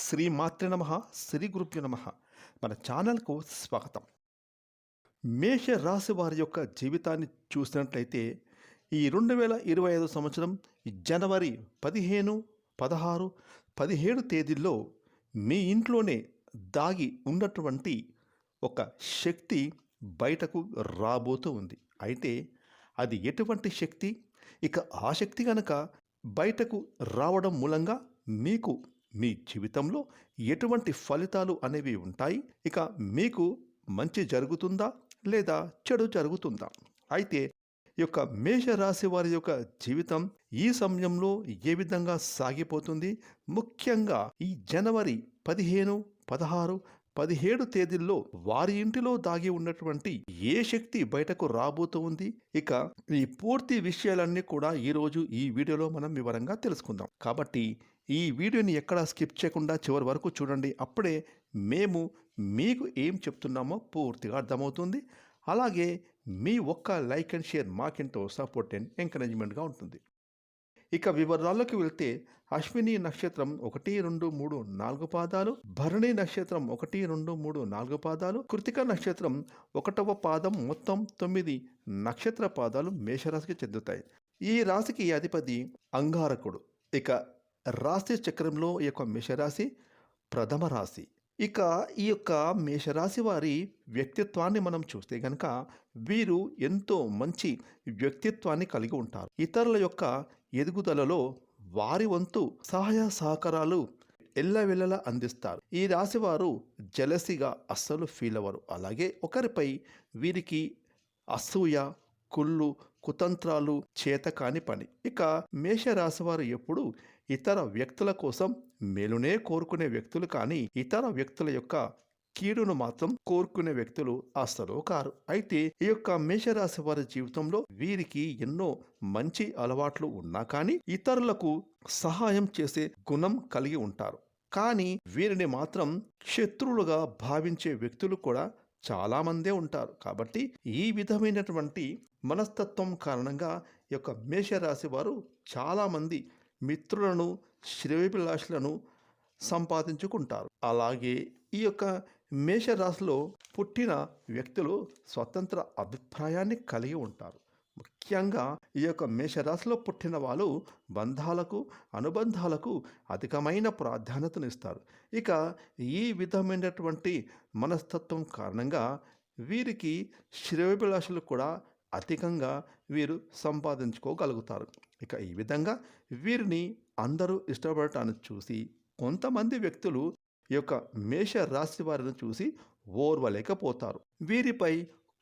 శ్రీ మాతృ నమ శ్రీ గురుభ్యో నమ. మన ఛానల్కు స్వాగతం. మేష రాశి వారి యొక్క జీవితాన్ని చూసినట్లయితే ఈ రెండు వేల ఇరవై ఐదు సంవత్సరం జనవరి పదిహేను పదహారు పదిహేడు తేదీల్లో మీ ఇంట్లోనే దాగి ఉన్నటువంటి ఒక శక్తి బయటకు రాబోతూ ఉంది. అయితే అది ఎటువంటి శక్తి? ఇక ఆ శక్తి కనుక బయటకు రావడం మూలంగా మీకు మీ జీవితంలో ఎటువంటి ఫలితాలు అనేవి ఉంటాయి? ఇక మీకు మంచి జరుగుతుందా? లేదా చెడు జరుగుతుందా? అయితే ఈ యొక్క మేషరాశి వారి యొక్క జీవితం ఈ సమయంలో ఏ విధంగా సాగిపోతుంది? ముఖ్యంగా ఈ జనవరి పదిహేను పదహారు పదిహేడు తేదీల్లో వారి ఇంటిలో దాగి ఉన్నటువంటి ఏ శక్తి బయటకు రాబోతుంది ఇక ఈ పూర్తి విషయాలన్నీ కూడా ఈరోజు ఈ వీడియోలో మనం వివరంగా తెలుసుకుందాం. కాబట్టి ఈ వీడియోని ఎక్కడా స్కిప్ చేయకుండా చివరి వరకు చూడండి. అప్పుడే మేము మీకు ఏం చెప్తున్నామో పూర్తిగా అర్థమవుతుంది. అలాగే మీ ఒక్క లైక్ అండ్ షేర్ మాకెంతో సపోర్ట్ అండ్ ఎంకరేజ్మెంట్గా ఉంటుంది. ఇక వివరాల్లోకి వెళ్తే అశ్విని నక్షత్రం ఒకటి రెండు మూడు నాలుగు పాదాలు భరణి నక్షత్రం ఒకటి రెండు మూడు నాలుగు పాదాలు కృతిక నక్షత్రం ఒకటవ పాదం మొత్తం తొమ్మిది నక్షత్ర పాదాలు మేషరాశికి చెందుతాయి. ఈ రాశికి అధిపతి అంగారకుడు. ఇక రాశి చక్రంలో ఈ యొక్క మేషరాశి ప్రథమ రాశి. ఇక ఈ యొక్క మేషరాశి వారి వ్యక్తిత్వాన్ని మనం చూస్తే గనక వీరు ఎంతో మంచి వ్యక్తిత్వాన్ని కలిగి ఉంటారు. ఇతరుల యొక్క ఎదుగుదలలో వారి వంతు సహాయ సహకారాలు ఎల్లవెల్లలా అందిస్తారు. ఈ రాశివారు జలసిగా అస్సలు ఫీల్ అవ్వరు. అలాగే ఒకరిపై వీరికి అసూయ కుళ్ళు కుతంత్రాలు చేత కాని పని. ఇక మేషరాశివారు ఎప్పుడు ఇతర వ్యక్తుల కోసం మేలునే కోరుకునే వ్యక్తులు కానీ ఇతర వ్యక్తుల యొక్క కీడును మాత్రం కోరుకునే వ్యక్తులు అసలు కారు. అయితే ఈ యొక్క మేషరాశి వారి జీవితంలో వీరికి ఎన్నో మంచి అలవాట్లు ఉన్నా కానీ ఇతరులకు సహాయం చేసే గుణం కలిగి ఉంటారు. కానీ వీరిని మాత్రం శత్రువులుగా భావించే వ్యక్తులు కూడా చాలామందే ఉంటారు. కాబట్టి ఈ విధమైనటువంటి మనస్తత్వం కారణంగా ఈ యొక్క మేషరాశి వారు చాలామంది మిత్రులను శ్రేయభిలాషులను సంపాదించుకుంటారు. అలాగే ఈ యొక్క మేషరాశిలో పుట్టిన వ్యక్తులు స్వతంత్ర అభిప్రాయాన్ని కలిగి ఉంటారు. ముఖ్యంగా ఈ యొక్క మేషరాశిలో పుట్టిన వాళ్ళు బంధాలకు అనుబంధాలకు అధికమైన ప్రాధాన్యతనిస్తారు ఇక ఈ విధమైనటువంటి మనస్తత్వం కారణంగా వీరికి శ్రేయభిలాషులు కూడా అధికంగా వీరు సంపాదించుకోగలుగుతారు. ఇక ఈ విధంగా వీరిని అందరూ ఇష్టపడటాన్ని చూసి కొంతమంది వ్యక్తులు ఈ యొక్క మేష రాశి వారిని చూసి ఓర్వలేకపోతారు. వీరిపై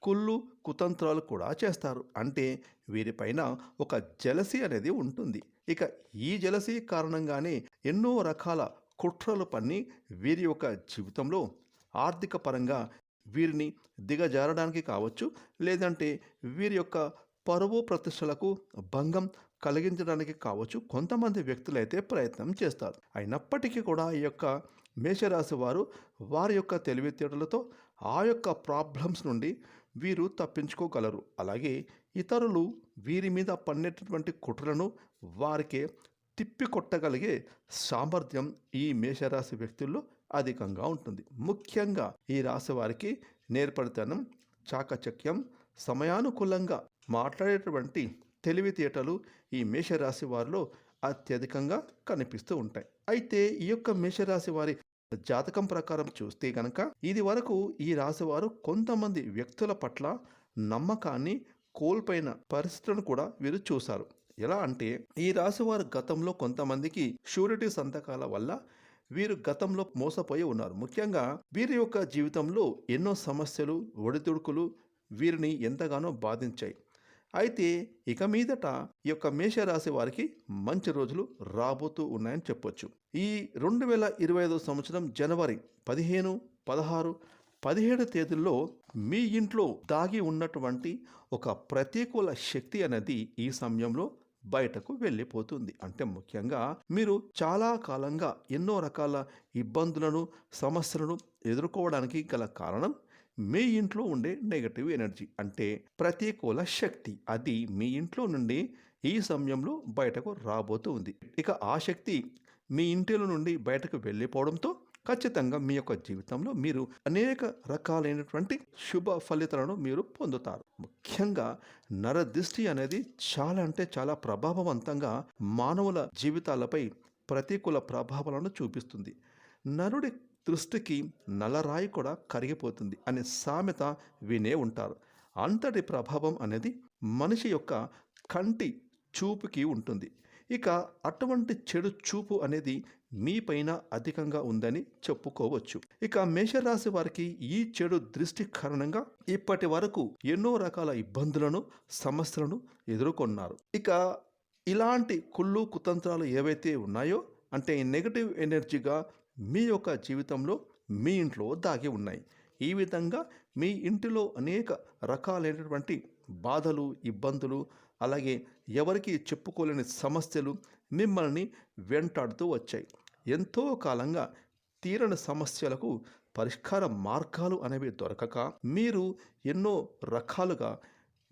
కుళ్ళు కుతంత్రాలు కూడా చేస్తారు. అంటే వీరిపైన ఒక జలసి అనేది ఉంటుంది. ఇక ఈ జలసి కారణంగానే ఎన్నో రకాల కుట్రలు పన్ని వీరి యొక్క జీవితంలో ఆర్థిక పరంగా వీరిని దిగజారడానికి కావచ్చు లేదంటే వీరి యొక్క పరువు ప్రతిష్టలకు భంగం కలిగించడానికి కావచ్చు కొంతమంది వ్యక్తులైతే ప్రయత్నం చేస్తారు. అయినప్పటికీ కూడా ఈ యొక్క మేషరాశి వారు వారి యొక్క తెలివితేటలతో ఆ యొక్క ప్రాబ్లమ్స్ నుండి వీరు తప్పించుకోగలరు. అలాగే ఇతరులు వీరి మీద పన్నేటటువంటి కుట్రలను వారికే తిప్పికొట్టగలిగే సామర్థ్యం ఈ మేషరాశి వ్యక్తుల్లో అధికంగా ఉంటుంది. ముఖ్యంగా ఈ రాశి వారికి నేర్పడితనం చాకచక్యం సమయానుకూలంగా మాట్లాడేటువంటి తెలివితేటలు ఈ మేషరాశి వారిలో అత్యధికంగా కనిపిస్తూ ఉంటాయి. అయితే ఈ యొక్క మేషరాశి వారి జాతకం ప్రకారం చూస్తే కనుక ఇది వరకు ఈ రాశివారు కొంతమంది వ్యక్తుల పట్ల నమ్మకాన్ని కోల్పోయిన పరిస్థితులను కూడా వీరు చూశారు. ఎలా అంటే ఈ రాశివారు గతంలో కొంతమందికి షూరిటీ సంతకాల వల్ల వీరు గతంలో మోసపోయి ఉన్నారు. ముఖ్యంగా వీరి యొక్క జీవితంలో ఎన్నో సమస్యలు ఒడిదుడుకులు వీరిని ఎంతగానో బాధించాయి. అయితే ఇక మీదట ఈ యొక్క మేషరాశి వారికి మంచి రోజులు రాబోతూ ఉన్నాయని చెప్పొచ్చు. ఈ రెండు వేల ఇరవై ఐదో సంవత్సరం జనవరి పదిహేను పదహారు పదిహేడు తేదీల్లో మీ ఇంట్లో దాగి ఉన్నటువంటి ఒక ప్రతికూల శక్తి అనేది ఈ సమయంలో బయటకు వెళ్ళిపోతుంది. అంటే ముఖ్యంగా మీరు చాలా కాలంగా ఎన్నో రకాల ఇబ్బందులను సమస్యలను ఎదుర్కోవడానికి గల కారణం మీ ఇంట్లో ఉండే నెగటివ్ ఎనర్జీ అంటే ప్రతికూల శక్తి. అది మీ ఇంట్లో నుండి ఈ సమయంలో బయటకు రాబోతూ ఉంది. ఇక ఆ శక్తి మీ ఇంటిలో నుండి బయటకు వెళ్ళిపోవడంతో ఖచ్చితంగా మీ యొక్క జీవితంలో మీరు అనేక రకాలైనటువంటి శుభ ఫలితాలను మీరు పొందుతారు. ముఖ్యంగా నరదృష్టి అనేది చాలా అంటే చాలా ప్రభావవంతంగా మానవుల జీవితాలపై ప్రతికూల ప్రభావాలను చూపిస్తుంది. నరుడి దృష్టికి నల్లరాయి కూడా కరిగిపోతుంది అనే సామెత వినే ఉంటారు. అంతటి ప్రభావం అనేది మనిషి యొక్క కంటి చూపుకి ఉంటుంది. ఇక అటువంటి చెడు చూపు అనేది మీపైన అధికంగా ఉందని చెప్పుకోవచ్చు. ఇక మేషరాశి వారికి ఈ చెడు దృష్టి కారణంగా ఇప్పటి వరకు ఎన్నో రకాల ఇబ్బందులను సమస్యలను ఎదుర్కొన్నారు. ఇక ఇలాంటి కుళ్ళు కుతంత్రాలు ఏవైతే ఉన్నాయో అంటే నెగటివ్ ఎనర్జీగా మీ యొక్క జీవితంలో మీ ఇంట్లో దాగి ఉన్నాయి. ఈ విధంగా మీ ఇంటిలో అనేక రకాలైనటువంటి బాధలు ఇబ్బందులు అలాగే ఎవరికి చెప్పుకోలేని సమస్యలు మిమ్మల్ని వెంటాడుతూ వచ్చాయి. ఎంతో కాలంగా తీరని సమస్యలకు పరిష్కార మార్గాలు అనేవి దొరకక మీరు ఎన్నో రకాలుగా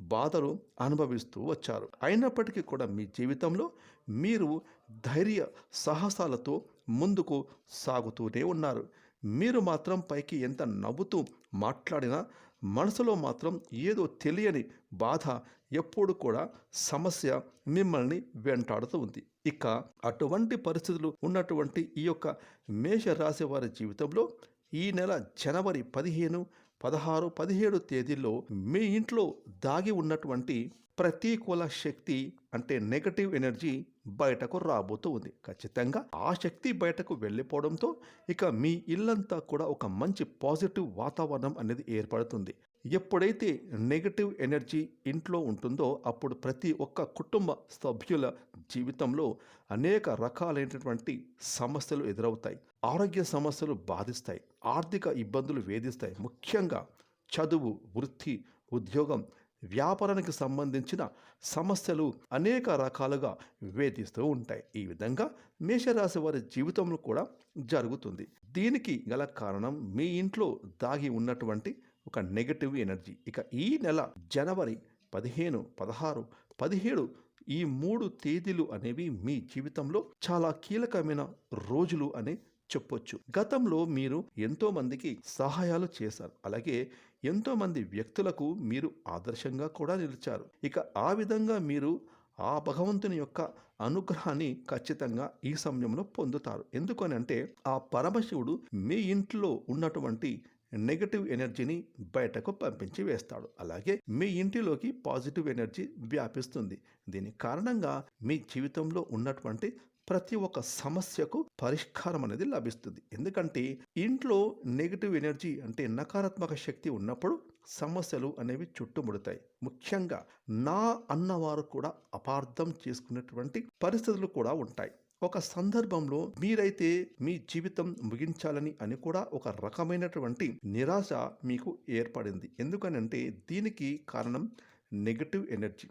బాధలు అనుభవిస్తూ వచ్చారు. అయినప్పటికీ కూడా మీ జీవితంలో మీరు ధైర్య సాహసాలతో ముందుకు సాగుతూనే ఉన్నారు. మీరు మాత్రం పైకి ఎంత నవ్వుతూ మాట్లాడినా మనసులో మాత్రం ఏదో తెలియని బాధ ఎప్పుడు కూడా సమస్య మిమ్మల్ని వెంటాడుతూ ఉంది. ఇక అటువంటి పరిస్థితులు ఉన్నటువంటి ఈ యొక్క మేషరాశి వారి జీవితంలో ఈ నెల జనవరి పదిహేను పదహారు పదిహేడు తేదీల్లో మీ ఇంట్లో దాగి ఉన్నటువంటి ప్రతికూల శక్తి అంటే నెగటివ్ ఎనర్జీ బయటకు రాబోతూ ఉంది. ఖచ్చితంగా ఆ శక్తి బయటకు వెళ్ళిపోవడంతో ఇక మీ ఇల్లంతా కూడా ఒక మంచి పాజిటివ్ వాతావరణం అనేది ఏర్పడుతుంది. ఎప్పుడైతే నెగటివ్ ఎనర్జీ ఇంట్లో ఉంటుందో అప్పుడు ప్రతి ఒక్క కుటుంబ సభ్యుల జీవితంలో అనేక రకాలైనటువంటి సమస్యలు ఎదురవుతాయి. ఆరోగ్య సమస్యలు బాధిస్తాయి. ఆర్థిక ఇబ్బందులు వేధిస్తాయి. ముఖ్యంగా చదువు వృత్తి ఉద్యోగం వ్యాపారానికి సంబంధించిన సమస్యలు అనేక రకాలుగా వేధిస్తూ ఉంటాయి. ఈ విధంగా మేషరాశి వారి జీవితంలో కూడా జరుగుతుంది. దీనికి గల కారణం మీ ఇంట్లో దాగి ఉన్నటువంటి ఒక నెగటివ్ ఎనర్జీ ఇక ఈ నెల జనవరి పదిహేను పదహారు పదిహేడు ఈ మూడు తేదీలు అనేవి మీ జీవితంలో చాలా కీలకమైన రోజులు అని చెప్పొచ్చు. గతంలో మీరు ఎంతో మందికి సహాయాలు చేశారు. అలాగే ఎంతో మంది వ్యక్తులకు మీరు ఆదర్శంగా కూడా నిలిచారు. ఇక ఆ విధంగా మీరు ఆ భగవంతుని యొక్క అనుగ్రహాన్ని ఖచ్చితంగా ఈ సమయంలో పొందుతారు. ఎందుకని అంటే ఆ పరమశివుడు మీ ఇంట్లో ఉన్నటువంటి నెగటివ్ ఎనర్జీని బయటకు పంపించి వేస్తాడు. అలాగే మీ ఇంటిలోకి పాజిటివ్ ఎనర్జీ వ్యాపిస్తుంది. దీని కారణంగా మీ జీవితంలో ఉన్నటువంటి ప్రతి ఒక్క సమస్యకు పరిష్కారం అనేది లభిస్తుంది. ఎందుకంటే ఇంట్లో నెగిటివ్ ఎనర్జీ అంటే నకారాత్మక శక్తి ఉన్నప్పుడు సమస్యలు అనేవి చుట్టుముడతాయి. ముఖ్యంగా నా అన్నవారు కూడా అపార్థం చేసుకునేటువంటి పరిస్థితులు కూడా ఉంటాయి. ఒక సందర్భంలో మీరైతే మీ జీవితం ముగించాలని అని కూడా ఒక రకమైనటువంటి నిరాశ మీకు ఏర్పడింది. ఎందుకనంటే దీనికి కారణం నెగటివ్ ఎనర్జీ.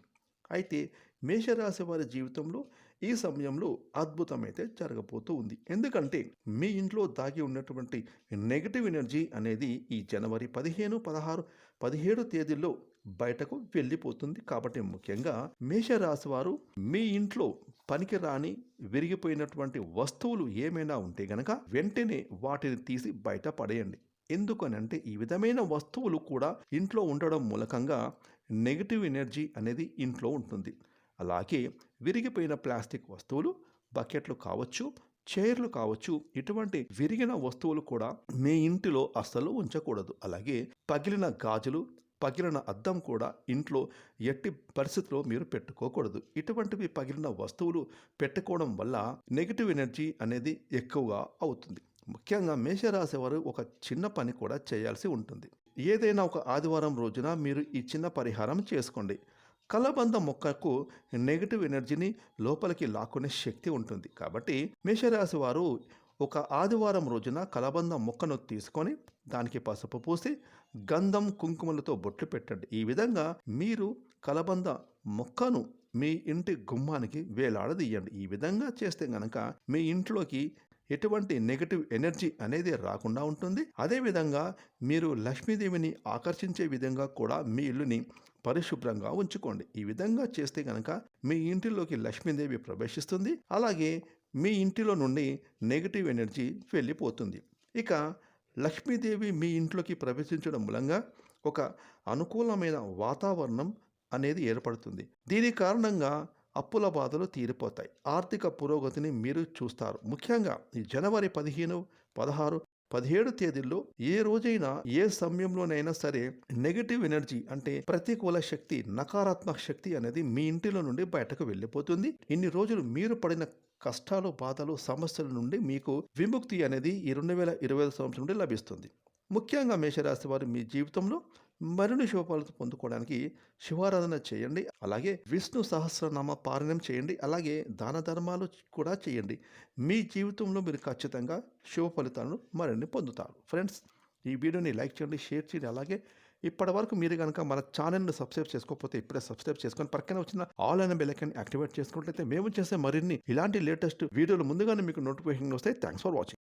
అయితే మేషరాశి వారి జీవితంలో ఈ సమయంలో అద్భుతమైతే జరగబోతూ ఉంది. ఎందుకంటే మీ ఇంట్లో దాగి ఉన్నటువంటి నెగటివ్ ఎనర్జీ అనేది ఈ జనవరి పదిహేను పదహారు పదిహేడు తేదీల్లో బయటకు వెళ్ళిపోతుంది. కాబట్టి ముఖ్యంగా మేషరాశి వారు మీ ఇంట్లో పనికిరాని విరిగిపోయినటువంటి వస్తువులు ఏమైనా ఉంటే గనక వెంటనే వాటిని తీసి బయట పడేయండి. ఎందుకనంటే ఈ విధమైన వస్తువులు కూడా ఇంట్లో ఉండడం మూలకంగా నెగిటివ్ ఎనర్జీ అనేది ఇంట్లో ఉంటుంది. అలాగే విరిగిపోయిన ప్లాస్టిక్ వస్తువులు బకెట్లు కావచ్చు చైర్లు కావచ్చు ఇటువంటి విరిగిన వస్తువులు కూడా మీ ఇంటిలో అస్సలు ఉంచకూడదు. అలాగే పగిలిన గాజులు పగిలిన అద్దం కూడా ఇంట్లో ఎట్టి పరిస్థితిలో మీరు పెట్టుకోకూడదు. ఇటువంటివి పగిలిన వస్తువులు పెట్టుకోవడం వల్ల నెగిటివ్ ఎనర్జీ అనేది ఎక్కువగా అవుతుంది. ముఖ్యంగా మేషరాశి వారు ఒక చిన్న పని కూడా చేయాల్సి ఉంటుంది. ఏదైనా ఒక ఆదివారం రోజున మీరు ఈ చిన్న పరిహారం చేసుకోండి. కలబంద మొక్కకు నెగిటివ్ ఎనర్జీని లోపలికి లాక్కునే శక్తి ఉంటుంది. కాబట్టి మేషరాశి వారు ఒక ఆదివారం రోజున కలబంద మొక్కను తీసుకొని దానికి పసుపు పూసి గంధం కుంకుమలతో బొట్లు పెట్టండి. ఈ విధంగా మీరు కలబంద మొక్కను మీ ఇంటి గుమ్మానికి వేలాడదీయండి. ఈ విధంగా చేస్తే గనక మీ ఇంట్లోకి ఎటువంటి నెగటివ్ ఎనర్జీ అనేది రాకుండా ఉంటుంది. అదేవిధంగా మీరు లక్ష్మీదేవిని ఆకర్షించే విధంగా కూడా మీ ఇల్లుని పరిశుభ్రంగా ఉంచుకోండి. ఈ విధంగా చేస్తే కనుక మీ ఇంటిలోకి లక్ష్మీదేవి ప్రవేశిస్తుంది. అలాగే మీ ఇంటిలో నుండి నెగిటివ్ ఎనర్జీ వెళ్ళిపోతుంది. ఇక లక్ష్మీదేవి మీ ఇంట్లోకి ప్రవేశించడం మూలంగా ఒక అనుకూలమైన వాతావరణం అనేది ఏర్పడుతుంది. దీని కారణంగా అప్పుల బాధలు తీరిపోతాయి. ఆర్థిక పురోగతిని మీరు చూస్తారు. ముఖ్యంగా ఈ జనవరి పదిహేను పదహారు పదిహేడు తేదీల్లో ఏ రోజైనా ఏ సమయంలోనైనా సరే నెగటివ్ ఎనర్జీ అంటే ప్రతికూల శక్తి నకారాత్మక శక్తి అనేది మీ ఇంటిలో నుండి బయటకు వెళ్ళిపోతుంది. ఇన్ని రోజులు మీరు పడిన కష్టాలు బాధలు సమస్యల నుండి మీకు విముక్తి అనేది ఈ రెండు వేల ఇరవై సంవత్సరం నుండి లభిస్తుంది. ముఖ్యంగా మేషరాశి వారు మీ జీవితంలో మరిన్ని శుభఫలాలు పొందుకోవడానికి శివారాధన చేయండి. అలాగే విష్ణు సహస్రనామ పారాయణం చేయండి. అలాగే దాన ధర్మాలు కూడా చేయండి. మీ జీవితంలో మీరు ఖచ్చితంగా శివ ఫలితాలను మరిన్ని పొందుతారు. ఫ్రెండ్స్ ఈ వీడియోని లైక్ చేయండి షేర్ చేయండి. అలాగే ఇప్పటి వరకు మీరు కనుక మన ఛానల్ని సబ్స్క్రైబ్ చేసుకోకపోతే ఇప్పుడే సబ్స్క్రైబ్ చేసుకొని పక్కన వచ్చిన ఆల్ అయిన బెల్లైకన్ యాక్టివేట్ చేసుకున్నట్లయితే మేము చేసే మరిన్ని ఇలాంటి లేటెస్ట్ వీడియోలు ముందుగానే మీకు నోటిఫికేషన్ వస్తాయి. Thanks for watching